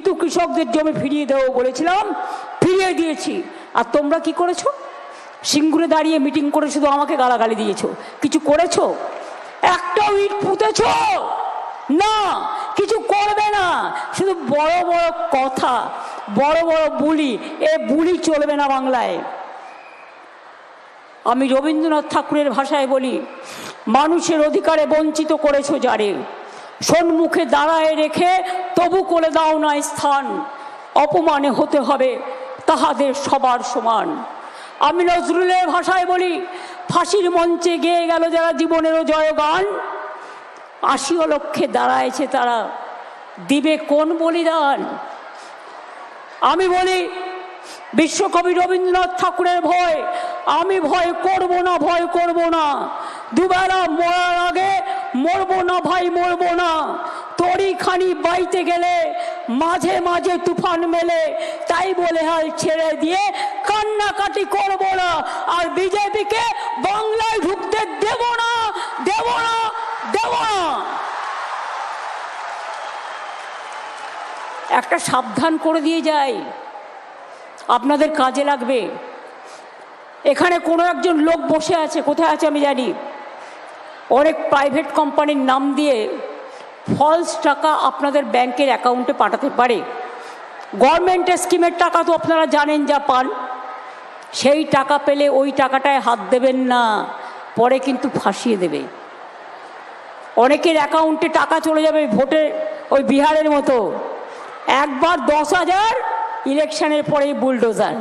কিন্তু কৃষকদের জমি ফিরিয়ে দেবো বলেছিলাম, ফিরিয়ে দিয়েছি। আর তোমরা কি করেছ? সিঙ্গুরে দাঁড়িয়ে মিটিং করে শুধু আমাকে গালাগালি দিয়েছ। কিছু করেছ? একটাও ইট পুঁতেছ? না, কিছু করবে না। শুধু বড় বড় কথা, বড় বড় বুলি, এ বুলি চলবে না বাংলায়। আমি রবীন্দ্রনাথ ঠাকুরের ভাষায় বলি, মানুষের অধিকারে বঞ্চিত করেছ যারে। সন্মুখে দাঁড়ায় রেখে তবু করে দাও না স্থান। অপমানে হতে হবে তাহাদের সবার সমান। আমি নজরুলের ভাষায় বলি, ফাঁসির মঞ্চে গেয়ে গেল যারা জীবনেরও জয়গান। আশিও লক্ষ্যে দাঁড়ায়ছে তারা। দিবে কোন বলিদান? আমি বলি, বিশ্বকবি রবীন্দ্রনাথ ঠাকুরের ভয়। আমি ভয় করব না, ভয় করব না। দুবেলা মরার আগে মরবো না ভাই, মরবো না। তরি খানি বাইতে গেলে মাঝে মাঝে তুফান মেলে, তাই বলে হাল ছেড়ে দিয়ে কান্নাকাটি করব না। আর বিজেপিকে বাংলায় ঢুকতে দেব না দেব না দেব না। একটা সাবধান করে দিয়ে যাই। আপনাদের কাজে লাগবে। এখানে কোনো একজন লোক বসে আছে, কোথায় আছে আমি জানি। অনেক প্রাইভেট কোম্পানির নাম দিয়ে ফলস টাকা আপনাদের ব্যাংকের অ্যাকাউন্টে পাঠাতে পারে। গভর্নমেন্টের স্কিমের টাকা তো আপনারা জানেন যা পান। সেই টাকা পেলে ওই টাকাটায় হাত দেবেন না, পরে কিন্তু ফাঁসিয়ে দেবে। অনেকের অ্যাকাউন্টে টাকা চলে যাবে ভোটে ওই বিহারের মতো। একবার দশ হাজার ইলেকশনের পরেই বুলডোজার।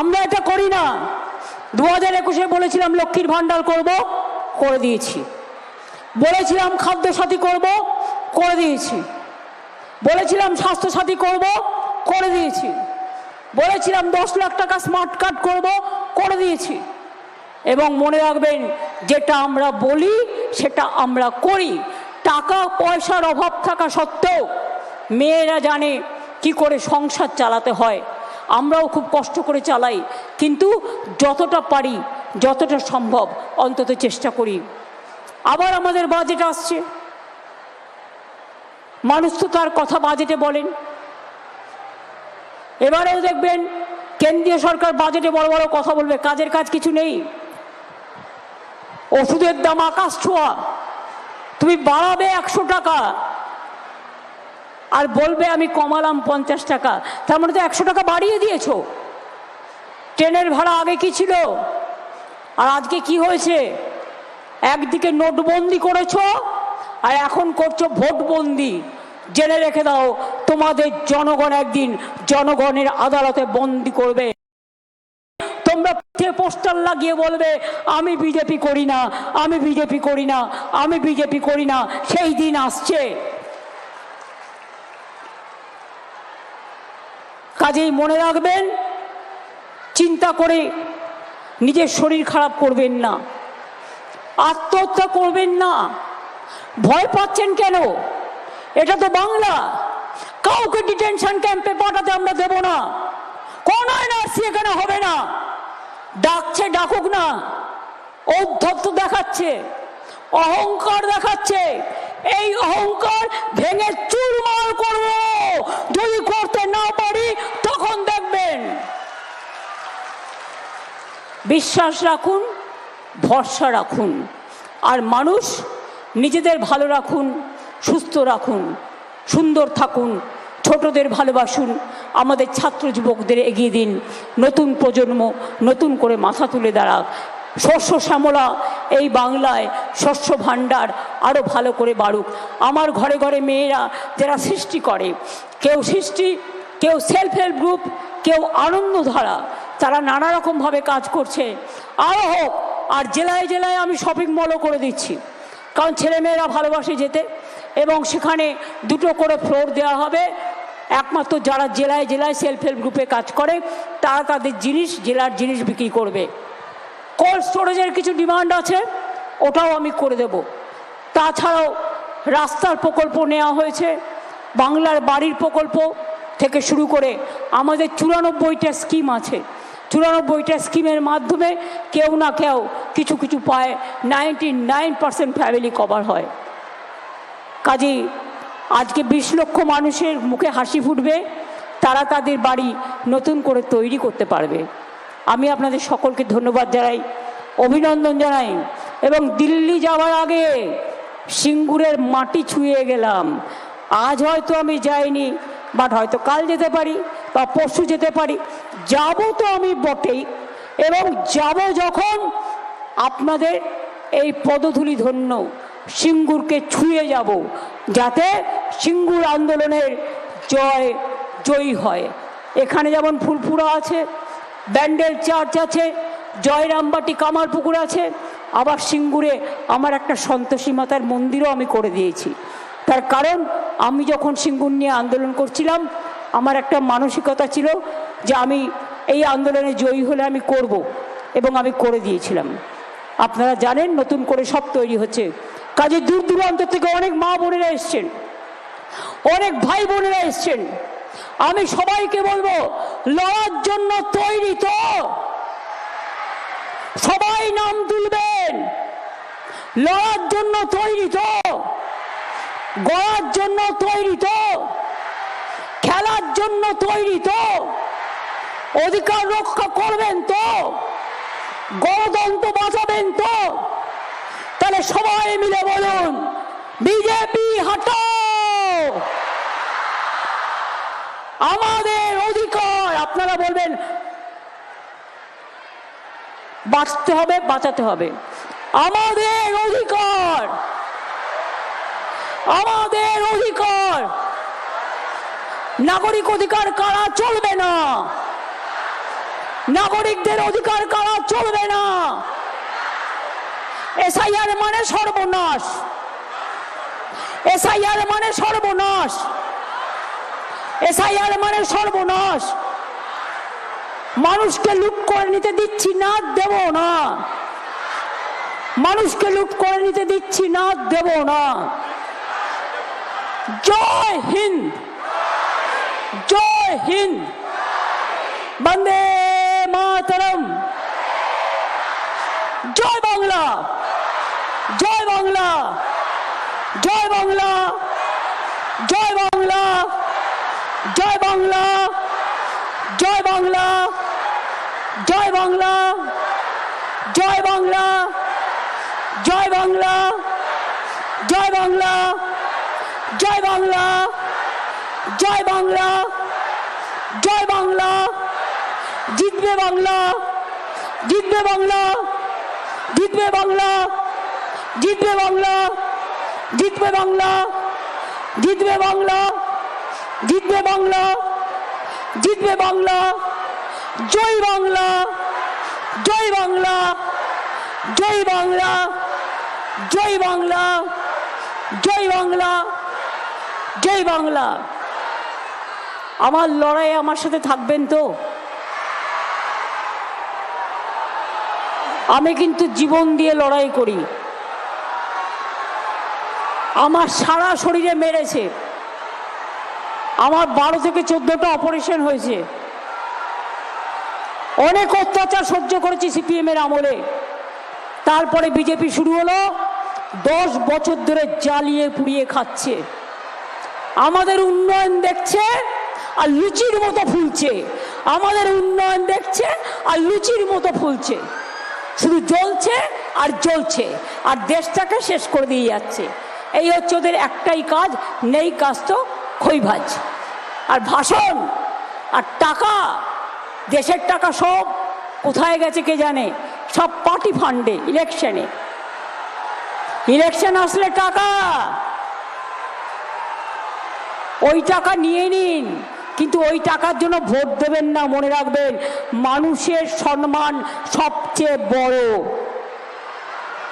আমরা এটা করি না। দু হাজার একুশে বলেছিলাম লক্ষ্মীর ভাণ্ডার করব, করে দিয়েছি। বলেছিলাম খাদ্য সাথী করব, করে দিয়েছি। বলেছিলাম স্বাস্থ্যসাথী করব, করে দিয়েছি। বলেছিলাম দশ লাখ টাকা স্মার্ট কার্ড করব, করে দিয়েছি। এবং মনে রাখবেন, যেটা আমরা বলি, সেটা আমরা করি। টাকা পয়সার অভাব থাকা সত্ত্বেও মেয়েরা জানে কি করে সংসার চালাতে হয়। আমরাও খুব কষ্ট করে চালাই। কিন্তু যতটা পারি, যতটা সম্ভব অন্তত চেষ্টা করি। আবার আমাদের বাজেট আসছে। মানুষ তো তার কথা বাজেটে বলেন। এবারেও দেখবেন কেন্দ্রীয় সরকার বাজেটে বড় বড় কথা বলবে, কাজের কাজ কিছু নেই। ওষুধের দাম আকাশ ছোঁয়া। তুমি বাড়াবে একশো টাকা। আর বলবে আমি কমালাম পঞ্চাশ টাকা। তার মানে তো একশো টাকা বাড়িয়ে দিয়েছ। ট্রেনের ভাড়া আগে কি ছিল? আর আজকে কি হয়েছে? একদিকে নোটবন্দি করেছ আর এখন করছ ভোটবন্দি। জেনে রেখে দাও, তোমাদের জনগণ একদিন জনগণের আদালতে বন্দি করবে। তোমরা পোস্টার লাগিয়ে বলবে, আমি বিজেপি করি না, আমি বিজেপি করি না, আমি বিজেপি করি না, সেই দিন আসছে। কাজেই মনে রাখবেন, চিন্তা করে নিজের শরীর খারাপ করবেন না। আত্মহত্যা করবেন না। ভয় পাচ্ছেন কেন? এটা তো বাংলা। কাউকে ডিটেনশন ক্যাম্পে পাঠাতে আমরা দেব না। কোন এনআরসি এখানে হবে না? ডাকছে, ডাকুক না। ঔদ্ধত্য দেখাচ্ছে, অহংকার দেখাচ্ছে। এই অহংকার ভেঙে চুরমার করব। যদি করতে না পারি, তখন দেখবেন। বিশ্বাস রাখুন, ভরসা রাখুন, আর মানুষ নিজেদের ভালো রাখুন, সুস্থ রাখুন, সুন্দর থাকুন, ছোটদের ভালোবাসুন, আমাদের ছাত্র যুবকদের এগিয়ে দিন, নতুন প্রজন্ম নতুন করে মাথা তুলে দাঁড়াক। শস্য শ্যামলা এই বাংলায় শস্য ভাণ্ডার আরও ভালো করে বাড়ুক। আমার ঘরে ঘরে মেয়েরা যারা সৃষ্টি করে, কেউ সৃষ্টি, কেউ সেলফ হেল্প গ্রুপ কেউ আনন্দধারা, তারা নানা রকমভাবে কাজ করছে। আরও হোক, আর জেলায় জেলায় আমি শপিং মলও করে দিচ্ছি। কারণ ছেলেমেয়েরা ভালোবাসে যেতে এবং সেখানে দুটো করে ফ্লোর দেওয়া হবে। একমাত্র যারা জেলায় জেলায় সেলফ হেল্প গ্রুপে কাজ করে, তারা তাদের জিনিস, জেলার জিনিস বিক্রি করবে। কোল্ড স্টোরেজের কিছু ডিমান্ড আছে, ওটাও আমি করে দেব। তাছাড়াও রাস্তার প্রকল্প নেওয়া হয়েছে, বাংলার বাড়ির প্রকল্প থেকে শুরু করে আমাদের চুরানব্বইটা স্কিম আছে। চুরানব্বইটা স্কিমের মাধ্যমে কেউ না কেউ কিছু কিছু পায়, ninety nine percent family cover হয়। কাজেই আজকে বিশ লক্ষ মানুষের মুখে হাসি ফুটবে, তারা তাদের বাড়ি নতুন করে তৈরি করতে পারবে। আমি আপনাদের সকলকে ধন্যবাদ জানাই, অভিনন্দন জানাই, এবং দিল্লি যাওয়ার আগে সিঙ্গুরের মাটি ছুঁয়ে গেলাম। আজ হয়তো আমি যাইনি, বাট হয়তো কাল যেতে পারি বা পরশু যেতে পারি। যাব তো আমি বটেই, এবং যাব যখন আপনাদের এই পদধূলি ধন্য সিঙ্গুরকে ছুঁয়ে যাব, যাতে সিঙ্গুর আন্দোলনের জয় জয়ী হয়। এখানে যেমন ফুলপুরা আছে, ব্যান্ডেল চার্চ আছে, জয়রামবাটি কামারপুকুর আছে আবার সিঙ্গুরে আমার একটা সন্তোষী মাতার মন্দিরও আমি করে দিয়েছি। তার কারণ, আমি যখন সিঙ্গুর নিয়ে আন্দোলন করছিলাম, আমার একটা মানসিকতা ছিল যে আমি এই আন্দোলনে জয়ী হলে আমি করব এবং আমি করে দিয়েছিলাম। আপনারা জানেন, নতুন করে সব তৈরি হচ্ছে। কাজে দূর দূরান্ত থেকে অনেক মা বোনেরা এসছেন। অনেক ভাই বোনেরা এসছেন। আমি সবাইকে বলব, লড়ার জন্য তৈরি তো। সবাই নাম তুলবেন লড়ার জন্য তৈরি তো, গড়ার জন্য তৈরি তো, খেলার জন্য তৈরি তো, অধিকার রক্ষা করবেন তো, গণতন্ত্র বাঁচাবেন তো। তাহলে সবাই মিলে বলুন, বিজেপি হটাও। আমাদের অধিকার, আপনারা বলবেন বাঁচতে হবে, বাঁচাতে হবে। আমাদের অধিকার! আমাদের অধিকার! নাগরিক অধিকার কারা চলবে না? নাগরিকদের অধিকার কারা চলবে না? এসআইআর মানে সর্বনাশ। এসআইআর মানে সর্বনাশ। এসআইআর মানে সর্বনাশ। মানুষকে লুট করে নিতে দিচ্ছি না, দেব না। মানুষকে লুট করে নিতে দিচ্ছি না, দেব না। জয় হিন্দ। জয় হিন্দ। বন্দে মাতরম। জয় বাংলা। জয় বাংলা। জয় বাংলা। জয় বাংলা। জয় বাংলা জয় বাংলা জয় বাংলা। জয় বাংলা। জয় বাংলা। জয় বাংলা। জয় বাংলা। জয় বাংলা। জয় বাংলা। জিতবে বাংলা। জিতবে বাংলা। জিতবে বাংলা। জিতবে বাংলা। জিতবে বাংলা। জিতবে বাংলা। জিতবে বাংলা। জিতবে বাংলা। জয় বাংলা। জয় বাংলা জয় বাংলা জয় বাংলা জয় বাংলা জয় বাংলা। আমার লড়াই আমার সাথে থাকবেন তো? আমি কিন্তু জীবন দিয়ে লড়াই করি। আমার সারা শরীরে মেরেছে। আমার বারো থেকে চোদ্দটা অপারেশন হয়েছে। অনেক অত্যাচার সহ্য করেছি সিপিএম এর আমলে। তারপরে বিজেপি শুরু হলো, দশ বছর ধরে জ্বালিয়ে পুড়িয়ে খাচ্ছে। আমাদের উন্নয়ন দেখছে আর লুচির মতো ফুলছে। আমাদের উন্নয়ন দেখছে আর লুচির মতো ফুলছে। শুধু জ্বলছে আর জ্বলছে, আর দেশটাকে শেষ করে দিয়ে যাচ্ছে। এই হচ্ছে ওদের একটাই কাজ, নেই কাজ তো খৈভাজ। আর ভাষণ, আর টাকা। দেশের টাকা সব কোথায় গেছে কে জানে? সব পার্টি ফান্ডে, ইলেকশনে। ইলেকশন আসলে টাকা। ওই টাকা নিয়ে নিন, কিন্তু ওই টাকার জন্য ভোট দেবেন না, মনে রাখবেন। মানুষের সম্মান সবচেয়ে বড়।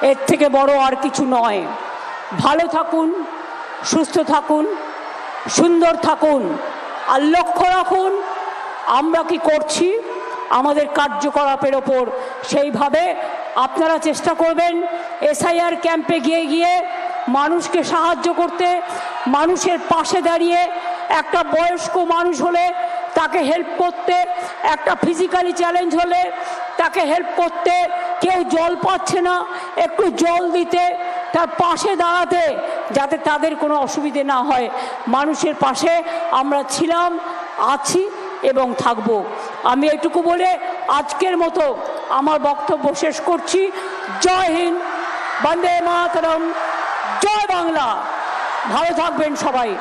এর থেকে বড় আর কিছু নয়। ভালো থাকুন, সুস্থ থাকুন, সুন্দর থাকুন। আর লক্ষ্য রাখুন আমরা কি করছি? আমাদের কার্যকলাপের ওপর। সেইভাবে আপনারা চেষ্টা করবেন এসআইআর ক্যাম্পে গিয়ে গিয়ে মানুষকে সাহায্য করতে, মানুষের পাশে দাঁড়িয়ে একটা বয়স্ক মানুষ হলে তাকে হেল্প করতে, একটা ফিজিক্যালি চ্যালেঞ্জ হলে তাকে হেল্প করতে, কেউ জল পাচ্ছে না, একটু জল দিতে, তার পাশে দাঁড়াতে, যাতে তাদের কোনো অসুবিধে না হয়। মানুষের পাশে আমরা ছিলাম, আছি। এবং থাকব। আমি এটুকু বলে আজকের মতো আমার বক্তব্য শেষ করছি। জয় হিন্দ, বন্দে মাতরম, জয় বাংলা। ভালো থাকবেন সবাই।